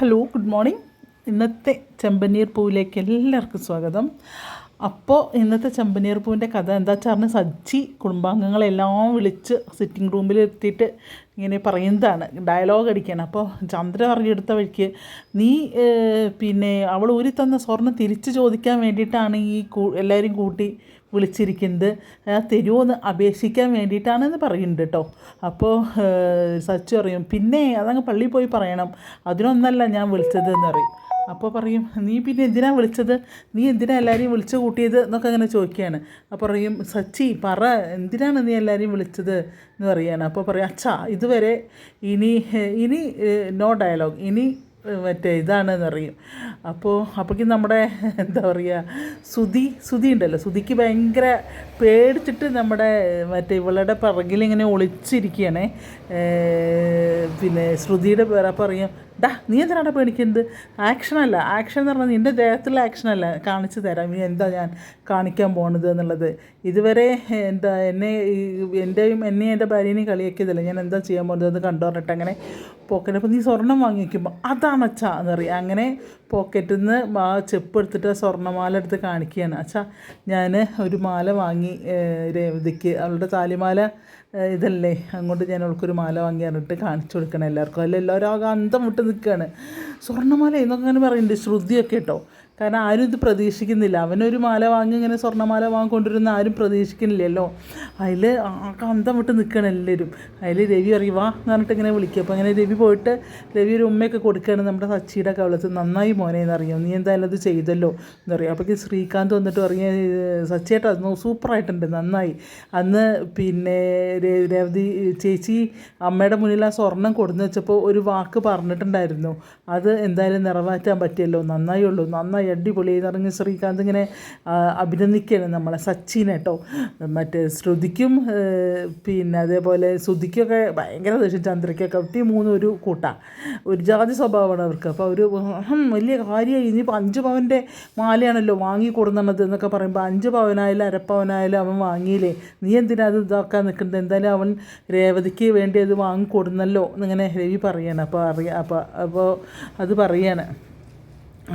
Hello good morning ഇന്നത്തെ ചെമ്പനീർ പൂവിലേക്ക് എല്ലാവർക്കും സ്വാഗതം. അപ്പോൾ ഇന്നത്തെ ചെമ്പനീർ പൂവിന്റെ കഥ എന്താ വെച്ചാൽ പറഞ്ഞാൽ സജ്ജി കുടുംബാംഗങ്ങളെല്ലാം വിളിച്ച് സിറ്റിംഗ് റൂമിൽ എത്തിയിട്ട് ഇങ്ങനെ പറയുന്നതാണ്. ഡയലോഗ് അടിക്കുകയാണ് അപ്പോൾ ചന്ദ്ര പറഞ്ഞെടുത്ത വഴിക്ക് നീ പിന്നെ അവൾ ഊരി തന്ന സ്വർണം തിരിച്ച് ചോദിക്കാൻ വേണ്ടിയിട്ടാണ് ഈ എല്ലാവരും കൂട്ടി വിളിച്ചിരിക്കുന്നത് തരുമോയെന്ന് അപേക്ഷിക്കാൻ വേണ്ടിയിട്ടാണെന്ന് പറയുന്നുണ്ട് കേട്ടോ അപ്പോൾ സച്ചു പറയും പിന്നെ അതങ്ങ് പള്ളിയിൽ പോയി പറയണം. അതിനൊന്നല്ല ഞാൻ വിളിച്ചത് എന്ന് പറയും. അപ്പോൾ പറയും നീ പിന്നെ എന്തിനാണ് വിളിച്ചത്? നീ എന്തിനാണ് എല്ലാവരെയും വിളിച്ചു കൂട്ടിയത്? എന്നൊക്കെ അങ്ങനെ ചോദിക്കുകയാണ്. അപ്പോൾ പറയും സച്ചി പറ എന്തിനാണ് നീ എല്ലാവരെയും വിളിച്ചത്? എന്ന് പറയുകയാണ്. അപ്പോൾ പറയും അച്ഛാ ഇതുവരെ ഇനി ഇനി നോ ഡയലോഗ്. ഇനി മറ്റേ ഇതാണെന്ന് അറിയും. അപ്പോൾ അപ്പോഴേക്കും നമ്മുടെ എന്താ പറയുക സുതി സുതി ഉണ്ടല്ലോ. സുതിക്ക് ഭയങ്കര പേടിച്ചിട്ട് നമ്മുടെ മറ്റേ ഇവളുടെ പിറകിലിങ്ങനെ ഒളിച്ചിരിക്കുകയാണ്. പിന്നെ ശ്രുതിയുടെ പേരപ്പറിയും പറയും ഡാ നീ എന്തിനാണ് പേടിക്കുന്നത്? ആക്ഷനല്ല ആക്ഷൻ എന്ന് പറഞ്ഞാൽ നിന്റെ ദേഹത്തുള്ള ആക്ഷനല്ല കാണിച്ചു തരാം. ഇനി എന്താ ഞാൻ കാണിക്കാൻ പോണത് എന്നുള്ളത്. ഇതുവരെ എന്താ എന്നെ എന്റെയും എന്നെയും എന്റെ ഭാര്യനെയും കളിയാക്കിയതല്ല? ഞാൻ എന്താ ചെയ്യാൻ പോകുന്നത് എന്ന് കണ്ടു പറഞ്ഞിട്ട് അങ്ങനെ പോക്കറ്റ് അപ്പോൾ നീ സ്വർണം വാങ്ങി വയ്ക്കുമ്പോൾ അതാണ് അച്ഛാ എന്ന് പറയും. അങ്ങനെ പോക്കറ്റിൽ നിന്ന് ആ ചെപ്പ് എടുത്തിട്ട് സ്വർണമാല എടുത്ത് കാണിക്കുകയാണ്. അച്ഛാ ഞാൻ ഒരു മാല വാങ്ങി രേവതിക്ക്. അവളുടെ താലിമാല ഇതല്ലേ. അങ്ങോട്ട് ഞാൻ അവൾക്കൊരു മാല വാങ്ങി പറഞ്ഞിട്ട് കാണിച്ചു കൊടുക്കണം എല്ലാവർക്കും. അല്ല? എല്ലാവരും ആകെ അന്തം വിട്ട് നിൽക്കുകയാണ് സ്വർണമാല എന്നൊക്കെ അങ്ങനെ പറയുന്നുണ്ട് ശ്രുതിയൊക്കെ കേട്ടോ. കാരണം ആരും ഇത് പ്രതീക്ഷിക്കുന്നില്ല. അവനൊരു മാല വാങ്ങി ഇങ്ങനെ സ്വർണമാല വാങ്ങിക്കൊണ്ടിരുന്ന ആരും പ്രതീക്ഷിക്കുന്നില്ലല്ലോ. അതിൽ അന്തം വിട്ട് നിൽക്കണം എല്ലാവരും. അതിൽ രവി അറിയും വാ എന്ന് പറഞ്ഞിട്ട് ഇങ്ങനെ വിളിക്കും. അപ്പോൾ അങ്ങനെ രവി പോയിട്ട് രവി ഒരു ഉമ്മയൊക്കെ കൊടുക്കുകയാണ് നമ്മുടെ സച്ചിയുടെ കവളത്ത്. നന്നായി മോനെ എന്നറിയാം നീ എന്തായാലും അത് ചെയ്തല്ലോ? എന്ന് പറയും. അപ്പോൾ ശ്രീകാന്ത് വന്നിട്ട് പറഞ്ഞ സച്ചിയേട്ടാ സൂപ്പറായിട്ടുണ്ട് നന്നായി. അന്ന് പിന്നെ രേവതി ചേച്ചി അമ്മയുടെ മുന്നിൽ ആ സ്വർണം കൊടുന്ന് വെച്ചപ്പോൾ ഒരു വാക്ക് പറഞ്ഞിട്ടുണ്ടായിരുന്നു. അത് എന്തായാലും നിറവേറ്റാൻ പറ്റിയല്ലോ നന്നായി ഉള്ളൂ നന്നായി അടിപൊളി എന്ന് പറഞ്ഞ് ശ്രീകാന്ത് ഇങ്ങനെ അഭിനന്ദിക്കുകയാണ് നമ്മളെ സച്ചിനെ കേട്ടോ മറ്റേ ശ്രുതിക്കും പിന്നെ അതേപോലെ ശ്രുതിക്കൊക്കെ ഭയങ്കര ദേഷ്യം ചന്ദ്രയ്ക്കൊക്കെ ഒത്തി മൂന്നും ഒരു കൂട്ടാ. ഒരു ജാതി സ്വഭാവമാണ് അവർക്ക്. അപ്പോൾ അവർ വലിയ കാര്യമായി. ഇനിയിപ്പോൾ അഞ്ച് പവന്റെ മാലയാണല്ലോ വാങ്ങി കൊടുന്നത് എന്നൊക്കെ പറയുമ്പോൾ അഞ്ച് പവനായാലും അരപ്പവനായാലും അവൻ വാങ്ങിയില്ലേ? നീ എന്തിനാ അത് ഇതാക്കാൻ നിൽക്കുന്നത്? എന്തായാലും അവൻ രേവതിക്ക് വേണ്ടി അത് വാങ്ങിക്കൊടുന്നല്ലോ എന്നിങ്ങനെ രവി പറയാണ്. അപ്പോൾ അറിയാം അപ്പോൾ അപ്പോൾ അത് പറയാണ്.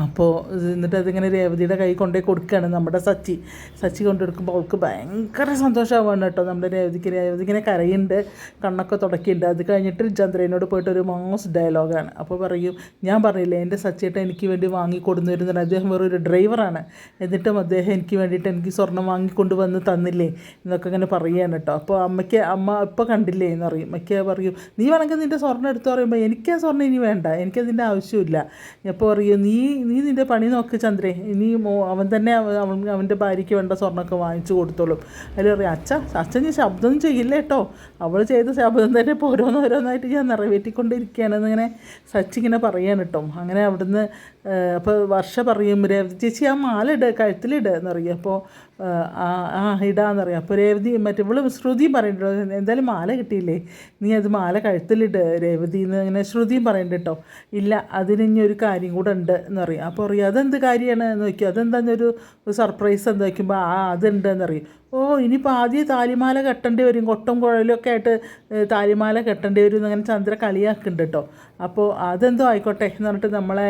അപ്പോൾ എന്നിട്ട് അതിങ്ങനെ രേവതിയുടെ കൈ കൊണ്ടുപോയി കൊടുക്കുകയാണ് നമ്മുടെ സച്ചി. സച്ചി കൊണ്ടു കൊടുക്കുമ്പോൾ അവൾക്ക് ഭയങ്കര സന്തോഷമാവാണ് കേട്ടോ നമ്മുടെ രേവതിക്ക്. രേവതി ഇങ്ങനെ കരയുണ്ട് കണ്ണൊക്കെ തുടക്കിയിട്ടുണ്ട്. അത് കഴിഞ്ഞിട്ട് ചന്ദ്രനോട് പോയിട്ട് ഒരു മോസ് ഡയലോഗാണ്. അപ്പോൾ പറയും ഞാൻ പറഞ്ഞില്ലേ എന്റെ സച്ചിയേട്ടൻ എനിക്ക് വേണ്ടി വാങ്ങി കൊടുന്നു വരുന്നത് അദ്ദേഹം വെറൊരു ഡ്രൈവറാണ് എന്നിട്ടും അദ്ദേഹം എനിക്ക് വേണ്ടിയിട്ട് എനിക്ക് സ്വർണം വാങ്ങിക്കൊണ്ട് വന്ന് തന്നില്ലേ? എന്നൊക്കെ ഇങ്ങനെ പറയുകയാണ് കേട്ടോ. അപ്പോൾ അമ്മയ്ക്ക് അമ്മ ഇപ്പോൾ കണ്ടില്ലേ എന്ന് പറയും. അമ്മയ്ക്ക് പറയും നീ വേണമെങ്കിൽ നിന്റെ സ്വർണം എടുത്തു പറയുമ്പോൾ എനിക്ക് ആ സ്വർണം ഇനി വേണ്ട. എനിക്കതിന്റെ ആവശ്യമില്ല. അപ്പോൾ പറയും നീ നീ നിന്റെ പണി നോക്ക് ചന്ദ്രേ. ഇനി അവൻ തന്നെ അവ- അവൻ അവന്റെ ഭാര്യയ്ക്ക് വേണ്ട സ്വർണമൊക്കെ വാങ്ങിച്ചു കൊടുത്തോളും. അതിൽ പറയും അച്ഛ അച്ഛൻ ഞാൻ ശബ്ദമൊന്നും ചെയ്യില്ല കേട്ടോ. അവൾ ചെയ്ത ശബ്ദം തന്നെ ഇപ്പോൾ ഓരോന്നോരോന്നായിട്ട് ഞാൻ നിറവേറ്റിക്കൊണ്ടിരിക്കുകയാണെന്ന് ഇങ്ങനെ സച്ചിങ്ങനെ പറയാണ് കേട്ടോ. അങ്ങനെ അവിടുന്ന് അപ്പോൾ വർഷ പറയും രേവതി ചേച്ചി ആ മാല ഇട് കഴുത്തിലിട് എന്ന് അപ്പോൾ ആ ആ ഇടാന്ന് അപ്പോൾ രേവതി മറ്റേ ഇവൾ ശ്രുതിയും പറയുന്നുണ്ടോ എന്തായാലും മാല കിട്ടിയില്ലേ? നീ അത് മാല കഴുത്തിലിട് രേവതി എന്ന് ഇങ്ങനെ ശ്രുതിയും പറയുന്നുണ്ട് കേട്ടോ ഇല്ല അതിന് ഇനി ഒരു കാര്യം കൂടെ ഉണ്ട് എന്ന് അപ്പോൾ പറയും അതെന്ത് കാര്യമാണ്? എന്ന് നോക്കിയോ അതെന്താന്നൊരു സർപ്രൈസ് എന്താ? വയ്ക്കുമ്പോൾ ആ അതുണ്ട് എന്നറിയും. ഓ ഇനിയിപ്പോൾ ആദ്യം താലിമാല കെട്ടേണ്ടി വരും. കൊട്ടും കുഴലൊക്കെ ആയിട്ട് ഏഹ്, താലിമാല കെട്ടേണ്ടി വരും എന്നങ്ങനെ ചന്ദ്ര കളിയാക്കുന്നുണ്ട് കേട്ടോ അപ്പോൾ അതെന്തോ ആയിക്കോട്ടെ എന്ന് പറഞ്ഞിട്ട് നമ്മളെ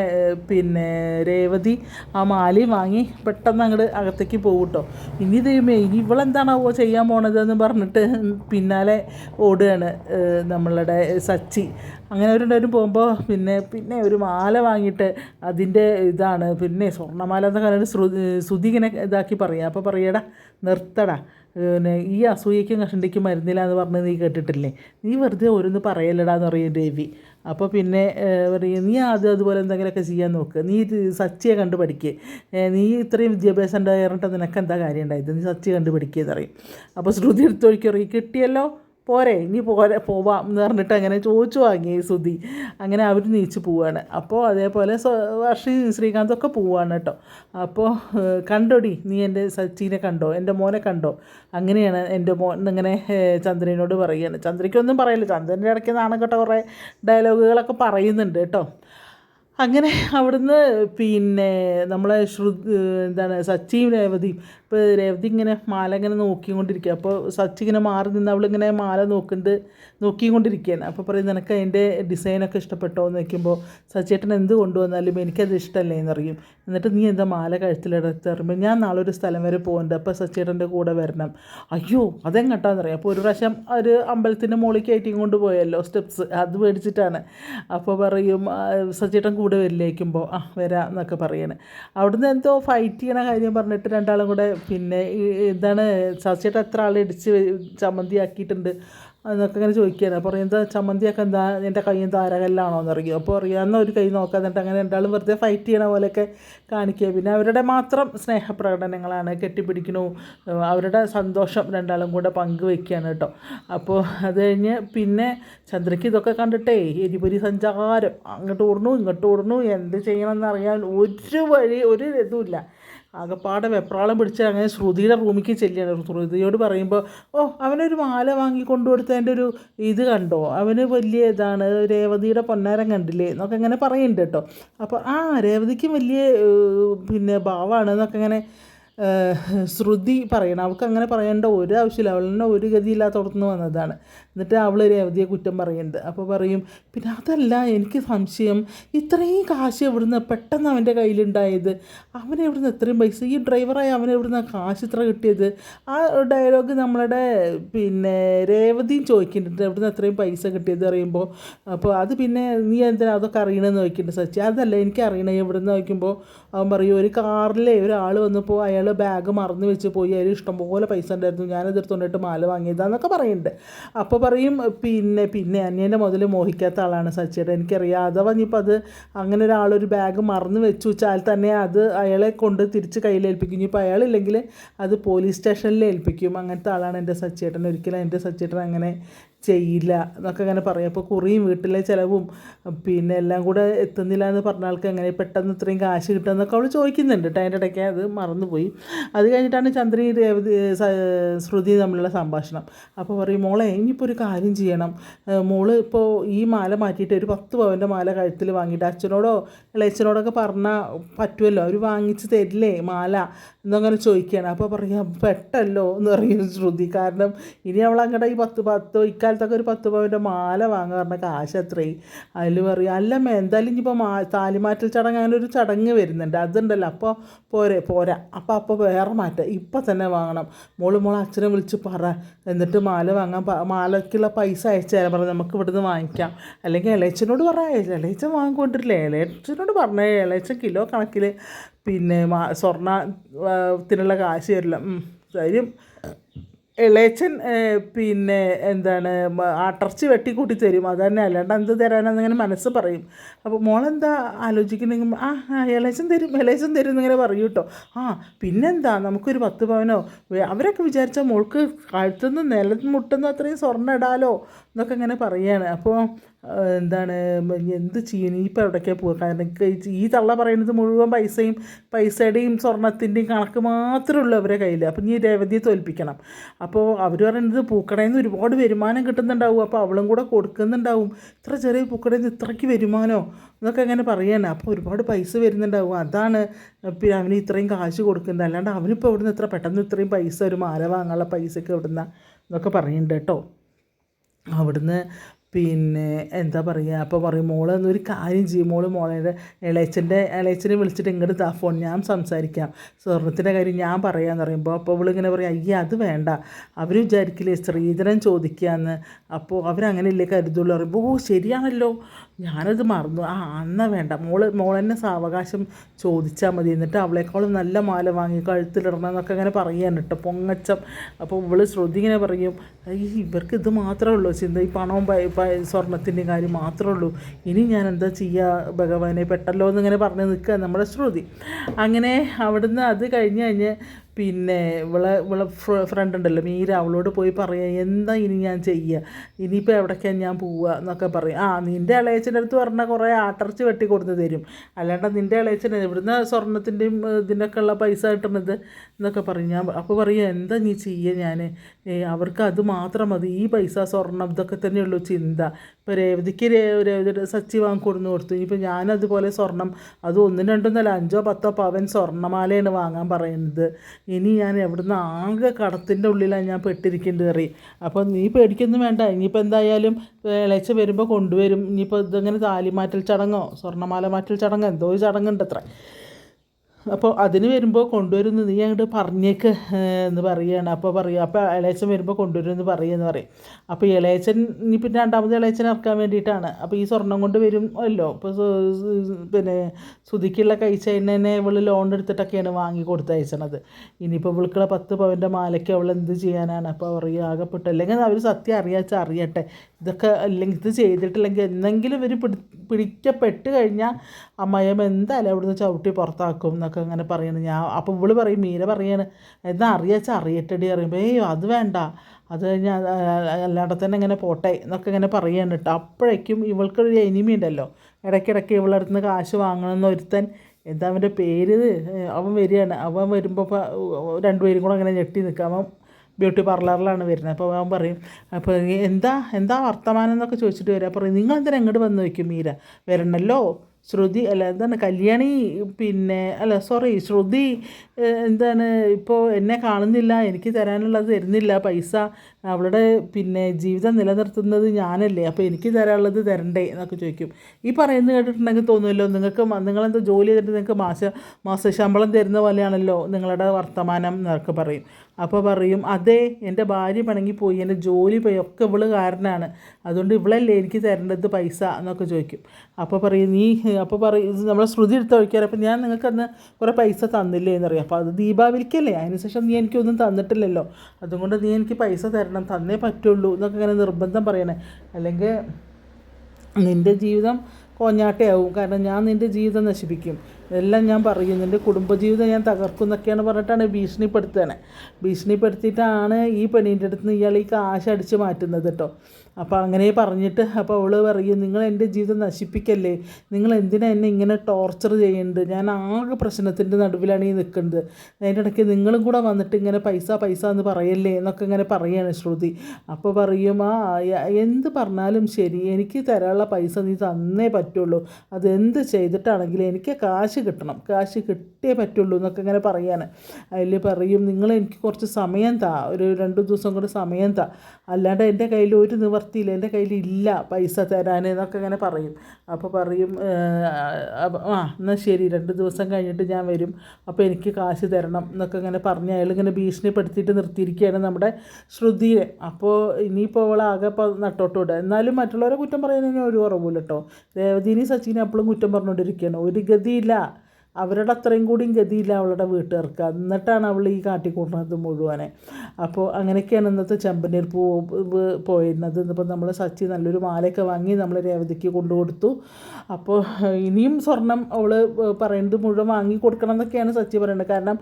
പിന്നെ രേവതി ആ മാലയും വാങ്ങി പെട്ടെന്ന് അങ്ങോട്ട് അകത്തേക്ക് പോകും കേട്ടോ ഇനി ദൈവമേ ഇനി ഇവളെന്താണാവോ ചെയ്യാൻ പോണതെന്ന് പറഞ്ഞിട്ട് പിന്നാലെ ഓടുകയാണ് നമ്മളുടെ സച്ചി. അങ്ങനെ ഒരു രണ്ടുപേരും പോകുമ്പോൾ പിന്നെ പിന്നെ ഒരു മാല വാങ്ങിയിട്ട് അതിന്റെ ഇതാണ് പിന്നെ സ്വർണമാല എന്നൊക്കെ പറഞ്ഞിട്ട് ശ്രുതി ശ്രുതി ഇങ്ങനെ ഇതാക്കി പറയാം. അപ്പോൾ പറയടാ നിർത്തടാ. പിന്നെ ഈ അസൂയയ്ക്കും കഷണ്ടിക്കും മരുന്നില്ല എന്ന് പറഞ്ഞ് നീ കേട്ടിട്ടില്ലേ? നീ വെറുതെ ഓരോന്ന് എന്ന് പറയും രവി. അപ്പോൾ പിന്നെ പറയുക പറയും നീ ആദ്യം അതുപോലെ എന്തെങ്കിലുമൊക്കെ ചെയ്യാൻ നോക്ക്. നീ സച്ചിയെ കണ്ട് പഠിക്കുക നീ ഇത്രയും വിദ്യാഭ്യാസം ഉണ്ടായിരുന്നിട്ട് നിനക്ക് എന്താ കാര്യം ഉണ്ടായത്? നീ സച്ചി കണ്ട് പഠിക്കുക എന്നറിയും അപ്പോൾ ശ്രുതി എടുത്തൊഴിക്കറി കിട്ടിയല്ലോ? പോരെ ഇനി പോരെ പോവാം എന്ന് പറഞ്ഞിട്ട് അങ്ങനെ ചോദിച്ചു വാങ്ങി സുധി. അങ്ങനെ അവർ നീച്ച് പോവാണ്. അപ്പോൾ അതേപോലെ വർഷി ശ്രീകാന്തൊക്കെ പോവാണ് കേട്ടോ. അപ്പോൾ കണ്ടോടി നീ എന്റെ സച്ചിനെ കണ്ടോ എന്റെ മോനെ കണ്ടോ? അങ്ങനെയാണ് എന്റെ മോൻ ഇങ്ങനെ ചന്ദ്രനോട് പറയുകയാണ് ചന്ദ്രയ്ക്കൊന്നും പറയില്ല. ചന്ദ്രന്റെ ഇടയ്ക്ക് നാണം കേട്ടോ കുറേ ഡയലോഗുകളൊക്കെ പറയുന്നുണ്ട് കേട്ടോ. അങ്ങനെ അവിടുന്ന് പിന്നെ നമ്മളെ ശ്രു എന്താണ് സച്ചിയും രേവതിയും. ഇപ്പോൾ രേവതി ഇങ്ങനെ മാല ഇങ്ങനെ നോക്കിക്കൊണ്ടിരിക്കുക അപ്പോൾ സച്ചി ഇങ്ങനെ മാറി നിന്ന് അവളിങ്ങനെ മാല നോക്കുന്നുണ്ട് നോക്കിക്കൊണ്ടിരിക്കുകയാണ്. അപ്പോൾ പറയും നിനക്ക് അതിന്റെ ഡിസൈനൊക്കെ ഇഷ്ടപ്പെട്ടോ? എന്ന് വയ്ക്കുമ്പോൾ സച്ചേട്ടൻ എന്ത് കൊണ്ടുവന്നാലും എനിക്കത് ഇഷ്ടമല്ലേ? എന്നറിയും. എന്നിട്ട് നീ എന്താ മാല കഴുത്തിലിടത്ത് പറയുമ്പോൾ ഞാൻ നാളെ ഒരു സ്ഥലം വരെ പോകുന്നുണ്ട് അപ്പോൾ സച്ചേട്ടന്റെ കൂടെ വരണം. അയ്യോ അതെങ്ങട്ടാന്നറിയാം അപ്പോൾ ഒരു പ്രാവശ്യം ഒരു അമ്പലത്തിന്റെ മുകളിൽ കയറ്റിയും കൊണ്ട് പോയല്ലോ സ്റ്റെപ്സ് അത് മേടിച്ചിട്ടാണ്. അപ്പോൾ പറയും സച്ചേട്ടൻ കൂടെ വരില്ലേക്കുമ്പോൾ ആ വരാം എന്നൊക്കെ പറയണേ. അവിടുന്ന് എന്തോ ഫൈറ്റ് ചെയ്യണ കാര്യം പറഞ്ഞിട്ട് രണ്ടാളും കൂടെ പിന്നെ എന്താണ് സച്ചേട്ടൻ എത്ര ആളെ ഇടിച്ച് ചമ്മന്തി ആക്കിയിട്ടുണ്ട്. എന്നൊക്കെ ഇങ്ങനെ ചോദിക്കുകയാണ്. അപ്പോൾ എന്താ ചമ്മന്തിയൊക്കെ എന്താ? എന്റെ കയ്യിൽ താരകല്ലാണോ എന്നറിയും അപ്പോൾ അറിയാവുന്ന ഒരു കൈ എന്നിട്ട് അങ്ങനെ രണ്ടാളും വെറുതെ ഫൈറ്റ് ചെയ്യണ പോലെയൊക്കെ കാണിക്കുക. പിന്നെ അവരുടെ മാത്രം സ്നേഹപ്രകടനങ്ങളാണ്. കെട്ടിപ്പിടിക്കണു. അവരുടെ സന്തോഷം രണ്ടാളും കൂടെ പങ്കുവെക്കുകയാണ് കേട്ടോ. അപ്പോൾ അത് കഴിഞ്ഞ് പിന്നെ ചന്ദ്രയ്ക്ക് ഇതൊക്കെ കണ്ടിട്ടേ എരിപൊരി സഞ്ചാരം. അങ്ങോട്ട് ഓടണു ഇങ്ങോട്ട് ഓടണു എന്ത് ചെയ്യണമെന്ന് അറിയാൻ ഒരു വഴി ഒരു ഇതുമില്ല. ആകപ്പാടെ വെപ്രാളം പിടിച്ച് അങ്ങനെ ശ്രുതിയുടെ റൂമിലേക്ക് ചെല്ലുകയാണ്. ശ്രുതിയോട് പറയുമ്പോൾ ഓ അവനൊരു മാല വാങ്ങി കൊണ്ടുകൊടുത്തതിന്റെ ഒരു ഇത് കണ്ടോ? അവന് വലിയ ഇതാണ് രേവതിയുടെ പൊന്നാരം കണ്ടില്ലേ? എന്നൊക്കെ ഇങ്ങനെ പറയുന്നുണ്ട് കേട്ടോ. അപ്പോൾ ആ രേവതിക്കും വലിയ പിന്നെ ഭാവമാണ് എന്നൊക്കെ ഇങ്ങനെ ശ്രുതി പറയണം. അവൾക്ക് അങ്ങനെ പറയേണ്ട ഒരു ആവശ്യമില്ല. അവൾ തന്നെ ഒരു ഗതിയില്ലാത്തടത്തുനിന്ന് വന്നതാണ്. എന്നിട്ട് അവൾ രേവതിയെ കുറ്റം പറയുന്നുണ്ട്. അപ്പോൾ പറയും പിന്നെ അതല്ല എനിക്ക് സംശയം. ഇത്രയും കാശ് എവിടുന്ന് പെട്ടെന്ന് അവന്റെ കയ്യിലുണ്ടായത്? അവൻ എവിടുന്ന് ഇത്രയും പൈസ? ഈ ഡ്രൈവറായി അവൻ എവിടുന്ന് കാശ് ഇത്ര കിട്ടിയത്? ആ ഡയലോഗ് നമ്മളുടെ പിന്നെ രേവതിയും ചോദിക്കുന്നുണ്ട്. എവിടുന്ന് എത്രയും പൈസ കിട്ടിയത്? അറിയുമ്പോൾ അപ്പോൾ അത് പിന്നെ നീ എന്തിനാ അതൊക്കെ അറിയണമെന്ന് ചോദിക്കുന്നുണ്ട് സച്ചി. അതല്ല എനിക്ക് അറിയണേ എവിടുന്ന് നോക്കുമ്പോൾ അവൻ പറയും ഒരു കാറിലെ ഒരാൾ വന്നപ്പോൾ അയാൾ ബാഗ് മറന്നു വെച്ച് പോയി. അതിൽ ഇഷ്ടംപോലെ പൈസ ഉണ്ടായിരുന്നു. ഞാനത് കൊണ്ടിട്ട് മാല വാങ്ങിയതാന്നൊക്കെ പറയുന്നുണ്ട്. അപ്പോൾ പറയും പിന്നെ പിന്നെ അന്യന്റെ മുതൽ മോഹിക്കാത്ത ആളാണ് സച്ചിയുടെ എനിക്കറിയാം. അഥവാ ഇനിയിപ്പോൾ അത് അങ്ങനെ ഒരാളൊരു ബാഗ് മറന്നു വെച്ചു വെച്ചാൽ തന്നെ അത് അയാളെ കൊണ്ട് തിരിച്ച് കയ്യിലേൽപ്പിക്കും ഇനിയിപ്പോൾ അയാളില്ലെങ്കിൽ അത് പോലീസ് സ്റ്റേഷനിൽ ഏൽപ്പിക്കും. അങ്ങനത്തെ ആളാണ് എന്റെ സച്ചേട്ടൻ ഒരിക്കലും എന്റെ സച്ചേട്ടൻ അങ്ങനെ ചെയ്യില്ല എന്നൊക്കെ അങ്ങനെ പറയും. അപ്പോൾ കുറിയും വീട്ടിലെ ചിലവും പിന്നെ എല്ലാം കൂടെ എത്തുന്നില്ല എന്ന് പറഞ്ഞ ആൾക്ക് എങ്ങനെ പെട്ടെന്ന് ഇത്രയും കാശ് കിട്ടുമെന്നൊക്കെ അവൾ ചോദിക്കുന്നുണ്ട് കേട്ടോ. അതിന്റെ ഇടയ്ക്ക് അത് മറന്നുപോയി. അത് കഴിഞ്ഞിട്ടാണ് ചന്ദ്രി രേവതി ശ്രുതി തമ്മിലുള്ള സംഭാഷണം. അപ്പോൾ പറയും മോളെ ഇനിയിപ്പോൾ ഒരു കാര്യം ചെയ്യണം. മോൾ ഇപ്പോൾ ഈ മാല മാറ്റിയിട്ട് ഒരു പത്ത് പവന്റെ മാല കഴുത്തിൽ വാങ്ങിയിട്ട് അച്ഛനോടോ ഇളയച്ചനോടൊക്കെ പറഞ്ഞാൽ പറ്റുമല്ലോ അവർ വാങ്ങിച്ച് തരില്ലേ മാല? എന്നങ്ങനെ ചോദിക്കുകയാണ്. അപ്പോൾ പറയാം പെട്ടല്ലോ എന്ന് പറയും ശ്രുതി. കാരണം ഇനി അവൾ ഈ പത്ത് പത്ത് ഇക്കാലത്തൊക്കെ ഒരു പത്ത് പവന്റെ മാല വാങ്ങാൻ പറഞ്ഞ കാശ് അത്രയും അതിൽ പറയും അല്ലമ്മ എന്തായാലും ഇനിയിപ്പോൾ മാ താലിമാറ്റൽ ചടങ്ങ് അങ്ങനെ ഒരു ചടങ്ങ് വരുന്നുണ്ട് അതുണ്ടല്ലോ അപ്പോൾ പോരെ പോരാ അപ്പോൾ അപ്പോൾ വേറെ മാറ്റം ഇപ്പം തന്നെ വാങ്ങണം. മോൾ മോളെ അച്ഛനെ വിളിച്ച് പറ എന്നിട്ട് മാല വാങ്ങാൻ മാലയ്ക്കുള്ള പൈസ അയച്ചു തരാൻ നമുക്ക് ഇവിടുന്ന് വാങ്ങിക്കാം. അല്ലെങ്കിൽ ഇളയച്ചനോട് പറയാം ഇളയച്ചൻ വാങ്ങിക്കൊണ്ടിരില്ലേ ഇളയച്ചനോട് പറഞ്ഞേ ഇളയച്ചൻ കിലോ കണക്കിൽ പിന്നെ സ്വർണത്തിനുള്ള കാശ് തരില്ല തരും. ഇളയച്ചൻ പിന്നെ എന്താണ് അടർച്ച് വെട്ടിക്കൂട്ടി തരും അത് തന്നെ അല്ലാണ്ട് എന്ത് തരാനെന്നിങ്ങനെ മനസ്സ് പറയും. അപ്പോൾ മോളെന്താ ആലോചിക്കുന്നെങ്കിൽ ആ ഇളയച്ചൻ തരും ഇളയച്ചൻ തരും എന്നിങ്ങനെ പറയും കേട്ടോ. ആ പിന്നെന്താ? നമുക്കൊരു പത്ത് പവനോ? അവരൊക്കെ വിചാരിച്ചാൽ മോൾക്ക് കഴുത്തുനിന്ന് നിലമുട്ടുന്ന മുട്ടുന്ന അത്രയും സ്വർണം ഇടാലോ? എന്നൊക്കെ ഇങ്ങനെ പറയാണ്. അപ്പോൾ എന്താണ് എന്ത് ചെയ്യും ഇനിയിപ്പോൾ എവിടേക്കാണ് പോകുക കാരണം ഈ തള്ള പറയുന്നത് മുഴുവൻ പൈസയും പൈസയുടെയും സ്വർണത്തിന്റെയും കണക്ക് മാത്രമേ ഉള്ളൂ അവരെ കയ്യിൽ അപ്പോൾ നീ രേവതിയെ തോൽപ്പിക്കണം. അപ്പോൾ അവർ പറയുന്നത് പൂക്കടയിൽ നിന്ന് ഒരുപാട് വരുമാനം കിട്ടുന്നുണ്ടാവും. അപ്പോൾ അവളും കൂടെ കൊടുക്കുന്നുണ്ടാവും. ഇത്ര ചെറിയ പൂക്കടയിൽ നിന്ന് ഇത്രയ്ക്ക് വരുമാനോ? എന്നൊക്കെ അങ്ങനെ പറയാണ്. അപ്പോൾ ഒരുപാട് പൈസ വരുന്നുണ്ടാവും. അതാണ് പിന്നെ അവന് ഇത്രയും കാശ് കൊടുക്കുന്നത്. അല്ലാണ്ട് അവനിപ്പോൾ ഇവിടുന്ന് ഇത്ര പെട്ടെന്ന് ഇത്രയും പൈസ ഒരു മാല വാങ്ങാനുള്ള പൈസയൊക്കെ ഇവിടുന്ന് എന്നൊക്കെ പറയുന്നുണ്ട് കേട്ടോ. അവിടുന്ന് പിന്നെ എന്താ പറയുക അപ്പോൾ പറയും മോൾ എന്നൊരു കാര്യം ചെയ്യും മോൾ മോളേന്റെ ഇളയച്ചന്റെ ഇളയച്ചനെ വിളിച്ചിട്ട് ഇങ്ങോട്ട് താ ഫോൺ ഞാൻ സംസാരിക്കാം സ്വർണത്തിന്റെ കാര്യം ഞാൻ പറയാമെന്ന് പറയുമ്പോൾ അപ്പോൾ അവളിങ്ങനെ പറയും അയ്യ അത് വേണ്ട അവർ വിചാരിക്കില്ലേ സ്ത്രീധനം ചോദിക്കുകയെന്ന് അപ്പോൾ അവരങ്ങനെ ഇല്ലേ കരുതുള്ളൂ പറയുമ്പോൾ ഓ ശരിയാണല്ലോ ഞാനത് മറന്നു ആ അന്ന വേണ്ട മോൾ മോളെന്നെ സാവകാശം ചോദിച്ചാൽ മതി എന്നിട്ട് അവളെക്കാളും നല്ല മാല വാങ്ങി കഴുത്തിലിടണം എന്നൊക്കെ അങ്ങനെ പറയാൻ കേട്ടോ പൊങ്ങച്ചം. അപ്പോൾ ഇവൾ ശ്രുതി ഇങ്ങനെ പറയും ഈ ഇവർക്ക് ഇത് മാത്രമേ ഉള്ളൂ ചിന്ത ഈ പണവും സ്വർണത്തിന്റെ കാര്യം മാത്രമേ ഉള്ളൂ. ഇനി ഞാൻ എന്താ ചെയ്യുക ഭഗവാനെ പെട്ടല്ലോ എന്നിങ്ങനെ പറഞ്ഞ് നിൽക്കുക. നമ്മുടെ ശ്രുതി. അങ്ങനെ അവിടുന്ന് അത് കഴിഞ്ഞ് കഴിഞ്ഞ് പിന്നെ ഇവളെ ഇവളെ ഫ്രണ്ട് ഉണ്ടല്ലോ മീര അവളോട് പോയി പറയുക എന്താ ഇനി ഞാൻ ചെയ്യുക ഇനിയിപ്പോൾ എവിടേക്കാണ് ഞാൻ പോവുക എന്നൊക്കെ പറയും. ആ നിന്റെ ഇളയച്ചന്റെ അടുത്ത് പറഞ്ഞാൽ കുറേ ആട്ടർച്ച് വെട്ടി കൊടുത്ത് തരും. അല്ലാണ്ട് നിന്റെ ഇളയച്ചൻ ഇവിടുന്ന് സ്വർണത്തിന്റെയും ഇതിന്റെയൊക്കെ ഉള്ള പൈസ കിട്ടണത് എന്നൊക്കെ പറയും. ഞാൻ അപ്പോൾ പറയുക എന്താ നീ ചെയ്യുക ഞാൻ അവർക്ക് അത് മാത്രം മതി. ഈ പൈസ സ്വർണം ഇതൊക്കെ തന്നെയുള്ളൂ ചിന്ത. ഇപ്പോൾ രേവതിക്ക് രേവതിയുടെ സച്ചി വാങ്ങി കൊടുന്ന് കൊടുത്തു. ഇനിയിപ്പോൾ ഞാനതുപോലെ സ്വർണം അത് ഒന്നും രണ്ടൊന്നല്ല അഞ്ചോ പത്തോ പവൻ സ്വർണമാലയാണ് വാങ്ങാൻ പറയുന്നത്. ഇനി ഞാൻ എവിടുന്ന് ആകെ കടത്തിന്റെ ഉള്ളിലാണ് ഞാൻ പെട്ടിരിക്കേണ്ടത് അറിയും. അപ്പോൾ നീ പേടിക്കൊന്നും വേണ്ട ഇനിയിപ്പോൾ എന്തായാലും ഇളച്ച വരുമ്പോൾ കൊണ്ടുവരും. ഇനിയിപ്പോൾ ഇതങ്ങനെ താലിമാറ്റൽ ചടങ്ങോ? സ്വർണമാല മാറ്റൽ ചടങ്ങോ? എന്തോ ഒരു ചടങ്ങുണ്ട് അത്ര അപ്പോൾ അതിന് വരുമ്പോൾ കൊണ്ടുവരുന്നു നീ അങ്ങോട്ട് പറഞ്ഞേക്ക് എന്ന് പറയുകയാണ് അപ്പോൾ പറയുക അപ്പോൾ ഇളയച്ചൻ വരുമ്പോൾ കൊണ്ടുവരുമെന്ന് പറയുമെന്ന് പറയും. അപ്പോൾ ഇളയച്ചൻ ഇനി പിന്നെ രണ്ടാമത് ഇളയച്ചൻ ഇറക്കാൻ വേണ്ടിയിട്ടാണ്. അപ്പോൾ ഈ സ്വർണം കൊണ്ട് വരുമല്ലോ ഇപ്പോൾ പിന്നെ സുതിക്കുള്ള കൈ തന്നെ ഇവൾ ലോൺ എടുത്തിട്ടൊക്കെയാണ് വാങ്ങി കൊടുത്തയച്ചണത്. ഇനിയിപ്പോൾ ഇവൾക്കുള്ള പത്ത് പവന്റെ മാലയ്ക്ക് അവൾ എന്ത് ചെയ്യാനാണ്? അപ്പോൾ പറയുക ആകെപ്പെട്ടു. അല്ലെങ്കിൽ അവർ സത്യം അറിയാച്ച അറിയട്ടെ. ഇതൊക്കെ അല്ലെങ്കിൽ ഇത് ചെയ്തിട്ടില്ലെങ്കിൽ എന്തെങ്കിലും ഇവർ പിടി പിടിക്കപ്പെട്ട് കഴിഞ്ഞാൽ അമ്മയം എന്തായാലും അവിടുന്ന് ചവിട്ടി പുറത്താക്കും എന്നൊക്കെ അങ്ങനെ പറയുന്നത് ഞാൻ അപ്പോൾ ഇവൾ പറയും മീര പറയാണ് എന്നാ അറിയാച്ചാൽ അറിയട്ടടി അറിയുമ്പോൾ ഏയ് അത് വേണ്ട. അത് ഞാൻ അല്ലാണ്ട് തന്നെ ഇങ്ങനെ പോട്ടെ എന്നൊക്കെ ഇങ്ങനെ പറയാണ് കേട്ടോ. അപ്പോഴേക്കും ഇവൾക്കൊരു എനിമി ഉണ്ടല്ലോ. ഇടയ്ക്കിടയ്ക്ക് ഇവളുടെ അടുത്ത് നിന്ന് കാശ് വാങ്ങണമെന്ന് ഒരുത്തൻ എന്താ അവന്റെ പേര്? അവൻ വരികയാണ്. അവൻ വരുമ്പോൾ രണ്ടുപേരും കൂടെ അങ്ങനെ ഞെട്ടി നിൽക്കുക അവൻ ബ്യൂട്ടി പാർലറിലാണ് വരുന്നത്. അപ്പോൾ അവൻ പറയും അപ്പോൾ എന്താ എന്താ വർത്തമാനം എന്നൊക്കെ ചോദിച്ചിട്ട് വരിക പറയും നിങ്ങൾ എന്തിനാ ഇങ്ങോട്ട് വന്ന് വയ്ക്കും മീര? വരണല്ലോ. ശ്രുതി അല്ല എന്താണ് കല്യാണി പിന്നെ അല്ല സോറി ശ്രുതി എന്താണ് ഇപ്പോൾ എന്നെ കാണുന്നില്ല എനിക്ക് തരാനുള്ളത് തരുന്നില്ല പൈസ അവളുടെ പിന്നെ ജീവിതം നിലനിർത്തുന്നത് ഞാനല്ലേ അപ്പോൾ എനിക്ക് തരാനുള്ളത് തരണ്ടേ എന്നൊക്കെ ചോദിക്കും. ഈ പറയുന്നത് കേട്ടിട്ടുണ്ടെങ്കിൽ തോന്നുമല്ലോ നിങ്ങൾക്ക് നിങ്ങളെന്താ ജോലി ചെയ്തിട്ട് നിങ്ങൾക്ക് മാസ മാസ ശമ്പളം തരുന്ന പോലെയാണല്ലോ നിങ്ങളുടെ വർത്തമാനം എന്നൊക്കെ പറയും. അപ്പോൾ പറയും അതെ എന്റെ ഭാര്യ പിണങ്ങിപ്പോയി എന്റെ ജോലി പോയി ഒക്കെ ഇവൾ കാരണമാണ് അതുകൊണ്ട് ഇവളല്ലേ എനിക്ക് തരേണ്ടത് പൈസ എന്നൊക്കെ ചോദിക്കും. അപ്പോൾ പറയും നീ അപ്പോൾ പറയും നമ്മളെ ശ്രുതി എടുത്ത് വയ്ക്കാറ് അപ്പോൾ ഞാൻ നിങ്ങൾക്ക് അന്ന് കുറേ പൈസ തന്നില്ലേ എന്ന് പറയും അപ്പോൾ അത് ദീപാവലിക്കല്ലേ? അതിനുശേഷം നീ എനിക്കൊന്നും തന്നിട്ടില്ലല്ലോ. അതുകൊണ്ട് നീ എനിക്ക് പൈസ തരണം. തന്നേ പറ്റുള്ളൂ എന്നൊക്കെ ഇങ്ങനെ നിർബന്ധം പറയണേ. അല്ലെങ്കിൽ നിന്റെ ജീവിതം കോഞ്ഞാട്ടയാവും കാരണം ഞാൻ നിന്റെ ജീവിതം നശിപ്പിക്കും. എല്ലാം ഞാൻ പറയും. നിന്റെ കുടുംബജീവിതം ഞാൻ തകർക്കും എന്നൊക്കെയാണ് പറഞ്ഞിട്ടാണ് ഭീഷണിപ്പെടുത്തണേ ഭീഷണിപ്പെടുത്തിയിട്ടാണ് ഈ പെണ്ണിന്റെ അടുത്ത് നിന്ന് ഇയാൾ ഈ കാശ് അടിച്ച് മാറ്റുന്നത് കേട്ടോ. അപ്പോൾ അങ്ങനെ പറഞ്ഞിട്ട് അപ്പോൾ അവൾ പറയും നിങ്ങൾ എന്റെ ജീവിതം നശിപ്പിക്കല്ലേ? നിങ്ങൾ എന്തിനാ എന്നെ ഇങ്ങനെ ടോർച്ചർ ചെയ്യുന്നുണ്ട് ഞാൻ ആകെ പ്രശ്നത്തിന്റെ നടുവിലാണ് ഈ നിൽക്കുന്നത്. അതിന്റെ ഇടയ്ക്ക് നിങ്ങളും കൂടെ വന്നിട്ട് ഇങ്ങനെ പൈസ പൈസ എന്ന് പറയല്ലേ? എന്നൊക്കെ ഇങ്ങനെ പറയുകയാണ് ശ്രുതി. അപ്പോൾ പറയും ആ എന്ത് പറഞ്ഞാലും ശരി. എനിക്ക് തരാനുള്ള പൈസ നീ തന്നേ പറ്റുള്ളൂ. അത് എന്ത് ചെയ്തിട്ടാണെങ്കിലും എനിക്ക് കാശ് കിട്ടണം. കാശ് കിട്ടിയേ പറ്റുള്ളൂ എന്നൊക്കെ ഇങ്ങനെ പറയാണ് അതിൽ പറയും നിങ്ങൾ എനിക്ക് കുറച്ച് സമയം താ. ഒരു രണ്ട് ദിവസം കൂടെ സമയം താ. അല്ലാണ്ട് എന്റെ കയ്യിൽ ഒരു നിവർത്തിയില്ല. എന്റെ കയ്യിൽ ഇല്ല പൈസ തരാൻ എന്നൊക്കെ ഇങ്ങനെ പറയും. അപ്പോൾ പറയും ആ എന്നാൽ ശരി. രണ്ട് ദിവസം കഴിഞ്ഞിട്ട് ഞാൻ വരും. അപ്പോൾ എനിക്ക് കാശ് തരണം എന്നൊക്കെ ഇങ്ങനെ പറഞ്ഞ് അയാൾ ഇങ്ങനെ ഭീഷണിപ്പെടുത്തിയിട്ട് നിർത്തിയിരിക്കുകയാണ് നമ്മുടെ ശ്രുതിയെ അപ്പോൾ ഇനിയിപ്പോൾ അവൾ ആകെ ഇപ്പോൾ എന്നാലും മറ്റുള്ളവരെ കുറ്റം പറയുന്നതിന് ഒരു കുറവില്ല കേട്ടോ. രേവതിനെയും സച്ചിനെ അപ്പോഴും കുറ്റം പറഞ്ഞുകൊണ്ടിരിക്കുകയാണ്. ഒരു ഗതിയില്ല. അവരുടെ അത്രയും കൂടിയും ഗതിയില്ല അവളുടെ വീട്ടുകാർക്ക്. എന്നിട്ടാണ് അവൾ ഈ കാട്ടിക്കൂട്ടുന്നത് മുഴുവനെ. അപ്പോൾ അങ്ങനെയൊക്കെയാണ് ഇന്നത്തെ ചെമ്പനീർ പൂ പോയിരുന്നത്. ഇന്നിപ്പോൾ നമ്മൾ സച്ചി നല്ലൊരു മാലയൊക്കെ വാങ്ങി നമ്മൾ രേവതിക്ക് കൊണ്ടു കൊടുത്തു അപ്പോൾ ഇനിയും സ്വർണം അവൾ പറയുന്നത് മുഴുവൻ വാങ്ങി കൊടുക്കണം എന്നൊക്കെയാണ് സച്ചി പറയുന്നത്. കാരണം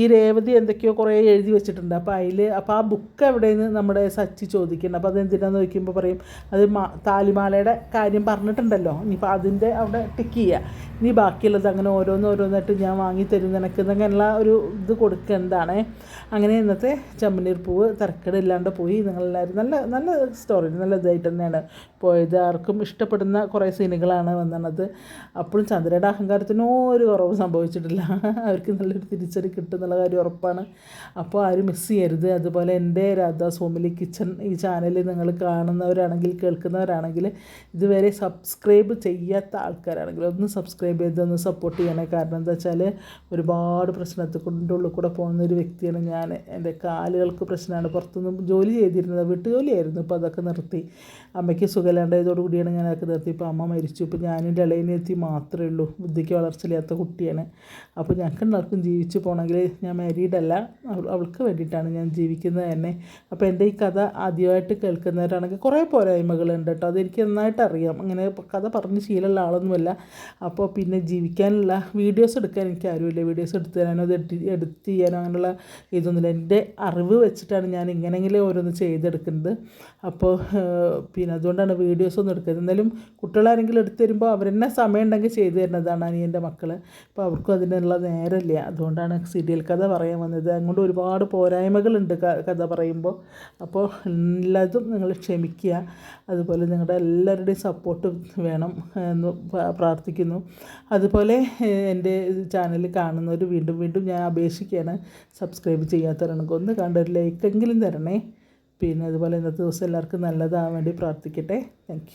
ഈ രേവതി എന്തൊക്കെയോ കുറേ എഴുതി വെച്ചിട്ടുണ്ട്. അപ്പോൾ അതിൽ അപ്പോൾ ആ ബുക്ക് എവിടെയെന്ന് നമ്മുടെ സച്ചി ചോദിക്കുന്നുണ്ട്. അപ്പോൾ അത് എന്തിനാന്ന് ചോദിക്കുമ്പോൾ പറയും അത് മാ താലിമാലയുടെ കാര്യം പറഞ്ഞിട്ടുണ്ടല്ലോ. ഇനിയിപ്പോൾ അതിന്റെ അവിടെ ടിക്ക് ചെയ്യുക. ഇനി ബാക്കിയുള്ളത് അങ്ങനെ ഓരോന്ന് ഓരോന്നായിട്ട് ഞാൻ വാങ്ങി തരും. നിനക്ക് എന്നങ്ങനെയുള്ള ഒരു ഇത് കൊടുക്കേണ്ടതാണ് അങ്ങനെ ഇന്നത്തെ ചെമ്പനീർ പൂവ് തിരക്കടില്ലാണ്ട് പോയി. നിങ്ങളെല്ലാവരും നല്ല നല്ല സ്റ്റോറി നല്ല ഇതായിട്ട് തന്നെയാണ് പോയത്. ആർക്കും ഇഷ്ടപ്പെടുന്ന കുറേ സീനുകളാണ് വന്നത് അപ്പോഴും ചന്ദ്രയുടെ അഹങ്കാരത്തിനോ ഒരു കുറവ് സംഭവിച്ചിട്ടില്ല. അവർക്ക് നല്ലൊരു തിരിച്ചടി കിട്ടുന്നുള്ള കാര്യം ഉറപ്പാണ്. അപ്പോൾ ആരും മിസ് ചെയ്യരുത്. അതുപോലെ എന്റെ രാധാ സോമിലി കിച്ചൺ ഈ ചാനൽ നിങ്ങൾ കാണുന്നവരാണെങ്കിൽ കേൾക്കുന്നവരാണെങ്കിൽ ഇതുവരെ സബ്സ്ക്രൈബ് ചെയ്യാത്ത ആൾക്കാരാണെങ്കിൽ ഒന്ന് സബ്സ്ക്രൈബ് ചെയ്ത് ഒന്ന് സപ്പോർട്ട് ചെയ്യണേ. കാരണം എന്താ വെച്ചാൽ ഒരുപാട് പ്രശ്നത്തിൽ കൊണ്ട് ഉള്ളിൽ കൂടെ പോകുന്ന ഒരു വ്യക്തിയാണ് ഞാൻ. എന്റെ കാലുകൾക്ക് പ്രശ്നമാണ്. പുറത്തുനിന്ന് ജോലി ചെയ്തിരുന്നത് വീട്ടു ജോലിയായിരുന്നു ഇപ്പോൾ അതൊക്കെ നിർത്തി. അമ്മയ്ക്ക് സുഖമില്ലാണ്ടായതോടുകൂടിയാണ് ഞാൻ അതൊക്കെ നിർത്തി. ഇപ്പോൾ അമ്മ മരിച്ചു. ഇപ്പോൾ ഞാനും ഇളയനെത്തി മാത്രമേ ഉള്ളൂ. ബുദ്ധിക്ക് വളർച്ചയില്ലാത്ത കുട്ടിയാണ്. അപ്പോൾ ഞങ്ങൾക്ക് എല്ലാവർക്കും ജീവിച്ചു പോകണമെങ്കിൽ ഞാൻ മാരീഡല്ല. അവൾക്ക് വേണ്ടിയിട്ടാണ് ഞാൻ ജീവിക്കുന്നത് തന്നെ. അപ്പോൾ എന്റെ ഈ കഥ ആദ്യമായിട്ട് കേൾക്കുന്നവരാണെങ്കിൽ കുറേ പോരായ്മകളുണ്ട് കേട്ടോ. അതെനിക്ക് നന്നായിട്ട് അറിയാം അങ്ങനെ കഥ പറഞ്ഞ് ശീലമുള്ള ആളൊന്നുമല്ല. അപ്പോൾ പിന്നെ ജീവിക്കാനുള്ള വീഡിയോ വീഡിയോസ് എടുക്കാൻ എനിക്ക് ആരുമില്ല. വീഡിയോസ് എടുത്തു തരാനോ അത് എഡി എഡിറ്റ് ചെയ്യാനോ അങ്ങനെയുള്ള ഇതൊന്നുമില്ല. എന്റെ അറിവ് വെച്ചിട്ടാണ് ഞാൻ ഇങ്ങനെയെങ്കിലും ഓരോന്ന് ചെയ്തെടുക്കുന്നത്. അപ്പോൾ പിന്നെ അതുകൊണ്ടാണ് വീഡിയോസ് ഒന്നും എടുക്കുന്നത് എന്നാലും കുട്ടികളാരെങ്കിലും എടുത്തു തരുമ്പോൾ അവരെന്നെ സമയം ഉണ്ടെങ്കിൽ ചെയ്തു തരുന്നതാണ് അനിയന്റെ മക്കൾ അപ്പോൾ അവർക്കും അതിനുള്ള നേരമില്ല. അതുകൊണ്ടാണ് സീരിയൽ കഥ പറയാൻ വന്നത്. അങ്ങോട്ട് ഒരുപാട് പോരായ്മകളുണ്ട് കഥ പറയുമ്പോൾ. അപ്പോൾ എല്ലാതും നിങ്ങൾ ക്ഷമിക്കുക. അതുപോലെ നിങ്ങളുടെ എല്ലാവരുടെയും സപ്പോർട്ട് വേണം എന്ന് പ്രാർത്ഥിക്കുന്നു. അതുപോലെ ഏഹ്, എന്റെ ചാനൽ കാണുന്നവർ വീണ്ടും വീണ്ടും ഞാൻ അപേക്ഷിക്കുകയാണ്. സബ്സ്ക്രൈബ് ചെയ്യാത്തവരാണെങ്കിൽ ഒന്ന് കണ്ട ലൈക്ക് എങ്കിലും തരണേ. പിന്നെ അതുപോലെ ഇന്നത്തെ ദിവസം എല്ലാവർക്കും നല്ലതാകാൻ വേണ്ടി പ്രാർത്ഥിക്കട്ടെ. താങ്ക്